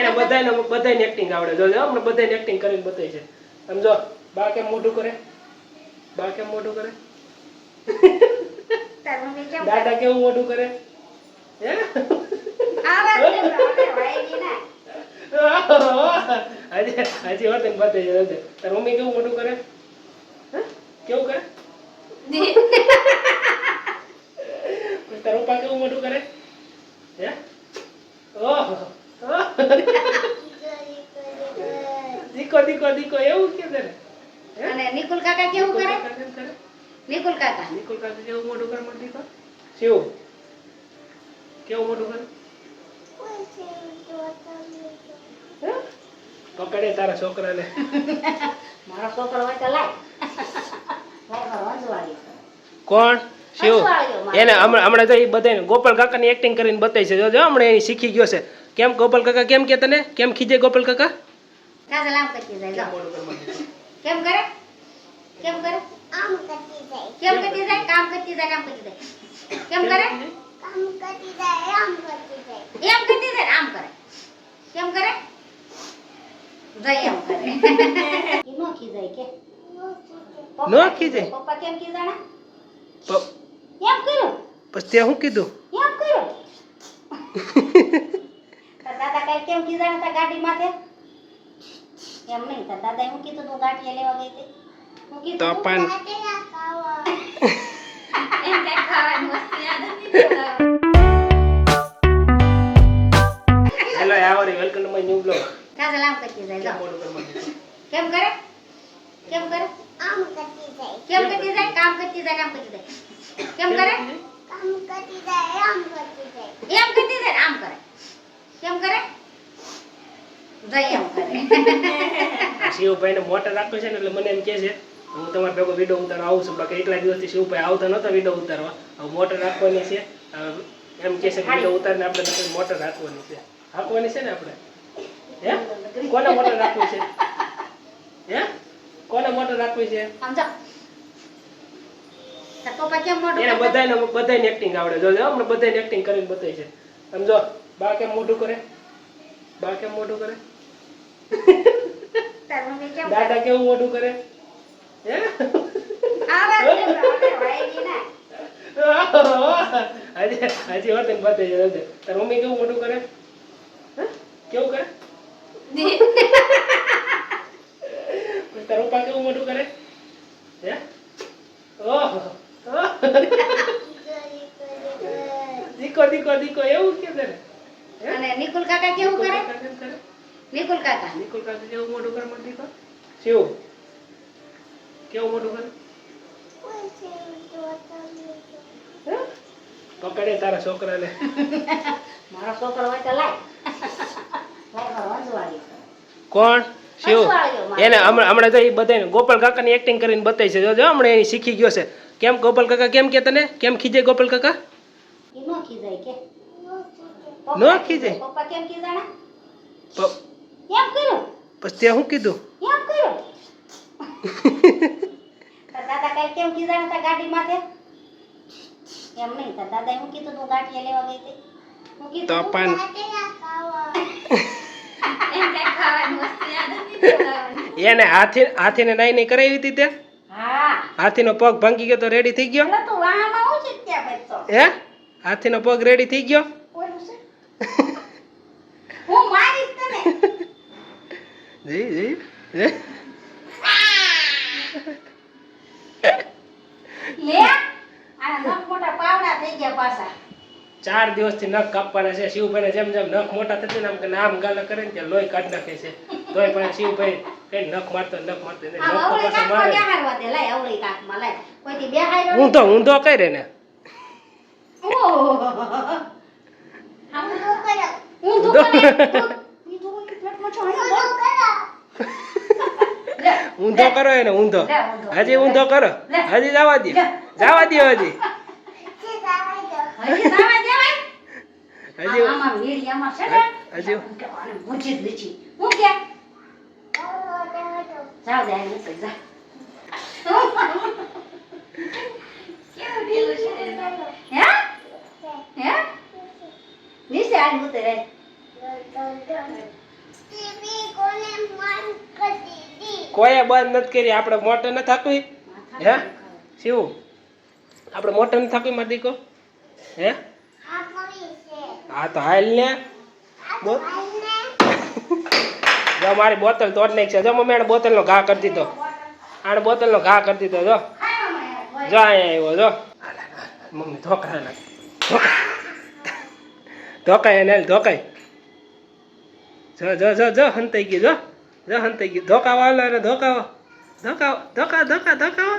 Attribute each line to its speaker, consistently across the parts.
Speaker 1: એને? બધાને બધાને એક્ટિંગ આવડે. જો જો હમણાં બધાને એક્ટિંગ કરીને બતાવી છે. સમજો બા કેમ મોઢું કરે? બા કેમ મોઢું કરે? દાદા કેવું મોઢું કરે? હે. હજી હજી હોત ને. બતાવી છે તાર મમ્મી કેવું મોઢું કરે? હે? કેવું કરે? તાર પપ્પા કેવું મોઢું કરે? હે. દીકો દીકો દીકો એવું કે છે ને?
Speaker 2: અને નિકુલ કાકા કેવું કરે?
Speaker 1: નિકુલ કાકા.
Speaker 2: નિકુલ કાકા
Speaker 1: કેવું મોટું કરે મારા દીકો? શિવ. કેવું મોટું કરે? પકડે તારા છોકરાને.
Speaker 2: મારો છોકરો હોય તો લાય.
Speaker 1: કોણ? શિવ. એને હમણાં હમણાં તો એ બધાને ગોપાલ કાકાની એક્ટિંગ કરીને બતાવી છે. જો જો હમણાં એની શીખી ગયો છે. કેમ ગોપાલ કાકા કેમ કે તને? કેમ ખીજે ગોપાલ કાકા?
Speaker 2: કાજલ આમ કરતી જાય કેમ કરે? કેમ કરે? કેમ કરતી જાય? કામ કરતી જાય કામ કરતી જાય. કેમ કરે? એમ કરતી જાય આમ કરે. કેમ કરે? જાય એમ કરે. ઈ નો ખીજાય કે.
Speaker 1: નો ખીજાય?
Speaker 2: પપ્પા કેમ ખીજાણા? એમ કર્યું
Speaker 1: પછી ત્યાં શું કીધું?
Speaker 2: એમ કર્યું દાદા કાલ કેમ કીધા હતા ગાડી માથે? એમ નહીં તાર દાદાએ હું કીધું તું ગાંઠિયા લેવા ગઈ હતી? હું કીધું
Speaker 1: તો પણ
Speaker 2: એમ કાંઈ ખાવાની વસ્તુ યાદ નથી
Speaker 1: હેલો આવરી welcome to my new vlog
Speaker 2: Kajal આમ કરતી જાય. કેમ કરે? કેમ કરે? કેમ કરતી જાય? કામ કરતી જાય આમ કરતી જાય. કેમ કરે? એમ કરતી જાય આમ કરે. કેમ કરે? જય એમ કરે.
Speaker 1: શિવભાઈને મોટર રાખતો છે ને એટલે મને એમ કહે છે હું તમારે ભેગો વીડિયો ઉતારવા આવું છું બાકી એટલા દિવસથી શિવભાઈ આવતા નહોતા વીડિયો ઉતારવા. હવે મોટર રાખવાની છે. એમ કહે છે કે વીડિયો ઉતારીને આપણે મોટર રાખવાની છે. રાખવાની છે ને આપણે? હે? કોને મોટર રાખવી છે? હે? કોને મોટર રાખવી છે?
Speaker 2: સમજો પપ્પા કેમ મોઢું
Speaker 1: એને બધાને બધાને એક્ટિંગ આવડે. જો બધાને એક્ટિંગ કરીને બતાવી છે. સમજો બા કેમ મોઢું કરે? બા કેમ મોઢું કરે? દાદા કેવું મોઢું કરે? હે? હજી હજી હોત બતાવી છે. તાર મમ્મી કેવું મોઢું કરે? કેવું કરે પછી તાર પપ્પા કેવું મોઢું કરે હે ઓહો ઓહો. દીકો દીકો દીકો એવું કે છે ને હે?
Speaker 2: અને નિકુલ કાકા કેવું કરે
Speaker 1: કાકા કેમ કરે
Speaker 2: નિકુલ કાકા.
Speaker 1: નિકુલ કાકા કેવું મોટું કરે મારા દીકો શિવ. કેવું મોટું કરે? પકડે તારા છોકરાને.
Speaker 2: મારો છોકરો હોય તો લાય.
Speaker 1: કોણ? શિવ. એને હમણાં તો એ બધાને ગોપાલ કાકાની એક્ટિંગ કરીને બતાવી છે જો જો હમણાં એની શીખી ગયો છે. કેમ ગોપાલ કાકા કેમ કે તને? કેમ ખીજે ગોપાલ કાકા?
Speaker 2: ન નો ખીજાય કે.
Speaker 1: નો ખીજાય?
Speaker 2: પપ્પા કેમ ખીજાણા? એમ કર્યું
Speaker 1: પછી તે શું કીધું?
Speaker 2: એમ કર્યું દાદા કાલ કેમ ખીજાણા હતા ગાડી માથે? એમ નહીં તાર દાદાએ હું કીધું તું ગાંઠિયા લેવા ગઈ હતી? હું કીધું
Speaker 1: તો પણ
Speaker 2: એમ કાંઈ ખાવાની વસ્તુ યાદ નથી રહેતી.
Speaker 1: એને હાથી હાથીને નાઈ નહીં કરાવી હતી તે
Speaker 2: હા.
Speaker 1: હાથીનો પગ ભાંગી ગયો તો રેડી થઈ ગયો?
Speaker 2: એટલે તું વાહમાં હું?
Speaker 1: હાથીનો પગ રેડી થઈ ગયો?
Speaker 2: હું
Speaker 1: જી જી હે?
Speaker 2: લે આ નખ મોટા પાવડા થઈ ગયા પાછા
Speaker 1: ચાર દિવસથી નખ કાપવાના છે શિવભાઈને જેમ જેમ નખ મોટા થતી ને આમ કે નામ ગાલ કરે ને ત્યાં લોહી કાઢ નાખે છે તોય પણ શિવભાઈ કઈ નખ મારતો નખ મારતો નખ
Speaker 2: કાકમાં
Speaker 1: મારે ઊંધો ઊંધો ને.
Speaker 2: ઊંધું ઊંધો. કરે. ઊંધું ઈ પેટમાં છો, અહીંયા બોલ. લે,
Speaker 1: ઊંધો કરો એને ઊંધો. હજી ઊંધો કરો. હજી જવા દે. જવા દે હજી.
Speaker 2: હજી કોને મન
Speaker 1: હજી કોઈએ બંધ નથી કરી આપણે મોટે ન થકવી હે? શિવ આપણે મોટે ન થાકવી મારી દીકો હે? હા તો હાલ ને. જો મારી બોતલ તોડ નાખી છે. જો મમ્મી એને બોટલનો ઘા કરી દીધો. આને બોટલનો ઘા કરી દીધો જો. જો અહીંયા આવ્યો જો. મમ્મી ધોકાય ને ધોકાય એને ધોકાય. જો જો જો જો હંતાઈ ગયો જો. રહન થઈ ગયું ધોકા વાળો એને ધોકાવો. ધોકાવો ધોકા ધોકા ધોકાવો.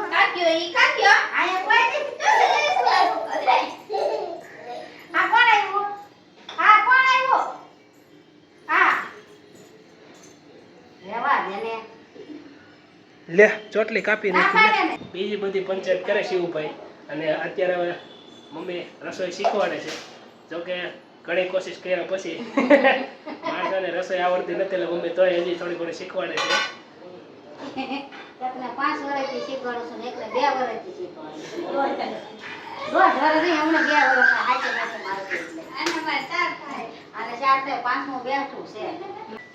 Speaker 1: લે ચોટલી કાપી નાખી બીજી બધી પંચાયત કરે શિવભાઈ. અને અત્યારે હવે મમ્મી રસોઈ શીખવાડે છે. જોકે ઘણી કોશિશ કર્યા પછી માણસોને રસોઈ આવડતી નથી એટલે મમ્મી તોય હજી થોડી ઘણી શીખવાડે છે.
Speaker 2: પાંચ વર્ષથી શીખવાડું છું ને એકને બે વર્ષથી શીખવાડું દોઢ દોઢ વર્ષ નહીં હમણાં બે વર્ષ હાચે હાચે મારું એટલે. અને ચાર થાય. પાંચમું બેઠું છે.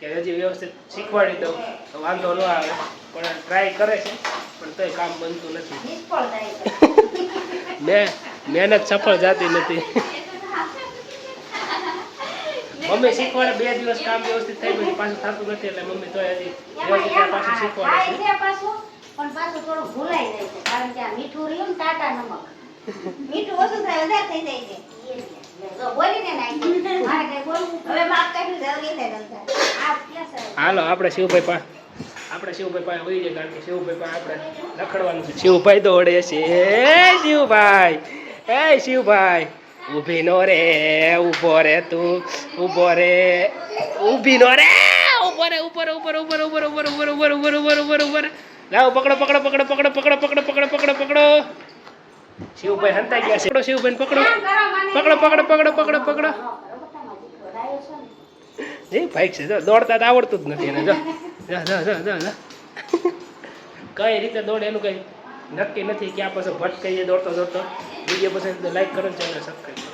Speaker 1: કે હજી વ્યવસ્થિત શીખવાડી દઉં. તો વાંધો ન આવે. પણ ટ્રાય કરે છે પણ તોય કામ બનતું નથી.
Speaker 2: નિષ્ફળ થાય
Speaker 1: મેં મહેનત સફળ જાતી નથી. મમ્મી શીખવાડે બે દિવસ કામ વ્યવસ્થિત થઈ ગયું પાછું થતું નથી એટલે મમ્મી તોય હજી વ્યવસ્થિત પાછું શીખવાડે છે.
Speaker 2: પાછું પણ પાછું થોડું ભૂલાઈ જાય છે કારણ કે આ મીઠું રહ્યું ને ટાટા નમક. મીઠું ઓછું થાય વધારે થઈ જાય છે. બોલીને નાખી મારે કઈ બોલવું હવે માપ કાઢ્યું જરૂરી થાય. નંતર આ ક્યાં સર
Speaker 1: હાલો આપણે શિવભાઈ પા આપણે શિવભાઈ પાસે હોઈ જાય કારણ કે શિવભાઈ પાસે આપણે લખડવાનું છે. શિવભાઈ દોડે છે. શિવભાઈ એ શિવભાઈ. ઊભી નો રે ઊભો રે તું ઊભો રે ઊભી નો રે ઊભો રે ઉપર ઉપર ઉપર ઉપર ઉપર ઉપર ઉપર ઉપર ઉપર ઉપર ઉપર લાવો પકડો પકડો પકડો પકડો પકડો પકડો પકડો પકડો પકડો શિવભાઈ હંતાઈ ગયા છે પકડો શિવભાઈ પકડો પકડો પકડો પકડો પકડો પકડો એ ભાઈ છે જો દોડતા તો આવડતું જ નથી એને જો જા જા જા જા જા કઈ રીતે દોડે એનું કઈ નક્કી નથી ક્યાં પછી ભટકાઈએ દોડતો દોડતો વીડિયો પસંદ લાઈક કરો ચેનલ સબસ્ક્રાઈબ કરો.